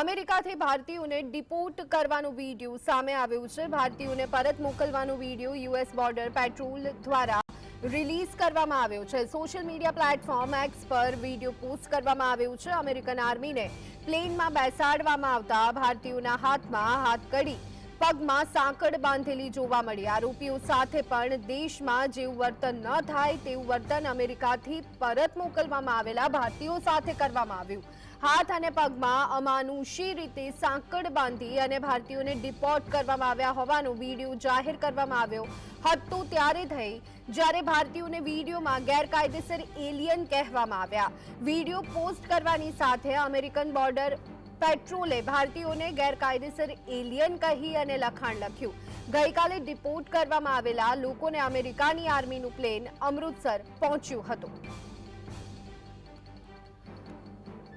અમેરિકાથી ભારતીયોને ડિપોર્ટ કરવાનું વીડિયો સામે આવ્યું છે. ભારતીયોને પરત મોકલવાનો વીડિયો યુએસ બોર્ડર પેટ્રોલ દ્વારા રિલીઝ કરવામાં આવ્યો છે. સોશિયલ મીડિયા પ્લેટફોર્મ એક્સ પર વીડિયો પોસ્ટ કરવામાં આવ્યો છે. અમેરિકન આર્મીને પ્લેનમાં બેસાડવામાં આવતા ભારતીયોના હાથમાં હાથકડી પગમાં સાંકળ બાંધેલી જોવા મળી. આરોપીઓ સાથે પણ દેશમાં જેવું વર્તન ન થાય તેવું વર્તન અમેરિકાથી પરત મોકલવામાં આવેલા ભારતીયો સાથે કરવામાં આવ્યું. હાથ અને પગમાં અમાનુષી રીતે સાંકળ બાંધી અને ભારતીયોને ડિપોર્ટ કરવામાં આવ્યા હોવાનો વીડિયો જાહેર કરવામાં આવ્યો હતો ત્યારે થઈ, જ્યારે ભારતીયોને વિડીયોમાં ગેરકાયદેસર એલિયન કહેવામાં આવ્યા. વીડિયો પોસ્ટ કરવાની સાથે અમેરિકન બોર્ડર પેટ્રોલે ભારતીયોને ગેરકાયદેસર એલિયન કહી અને લખાણ લખ્યું. ગઈકાલે ડિપોર્ટ કરવામાં આવેલા લોકોને અમેરિકાની આર્મીનું પ્લેન અમૃતસર પહોંચ્યું હતું.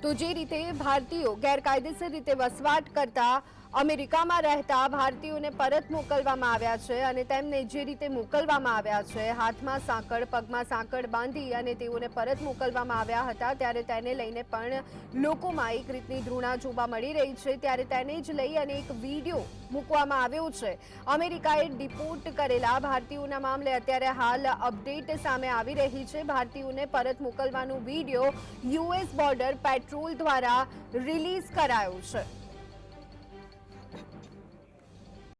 તો જે રીતે ભારતીયો ગેરકાયદેસર રીતે વસવાટ કરતા અમેરિકામાં રહેતા ભારતીયોને પરત મોકલવામાં આવ્યા છે અને તેમને જે રીતે મોકલવામાં આવ્યા છે, હાથમાં સાંકળ, પગમાં સાંકળ બાંધી અને તેઓને પરત મોકલવામાં આવ્યા હતા, ત્યારે તેને લઈને પણ લોકોમાં એક રીતની ધૃણા જોવા મળી રહી છે. ત્યારે તેને જ લઈ અને એક વીડિયો મૂકવામાં આવ્યો છે. અમેરિકાએ ડિપોર્ટ કરેલા ભારતીયોના મામલે અત્યારે હાલ અપડેટ સામે આવી રહી છે. ભારતીયોને પરત મોકલવાનો વીડિયો યુએસ બોર્ડર પેટ્રોલ દ્વારા રિલીઝ કરાયો છે.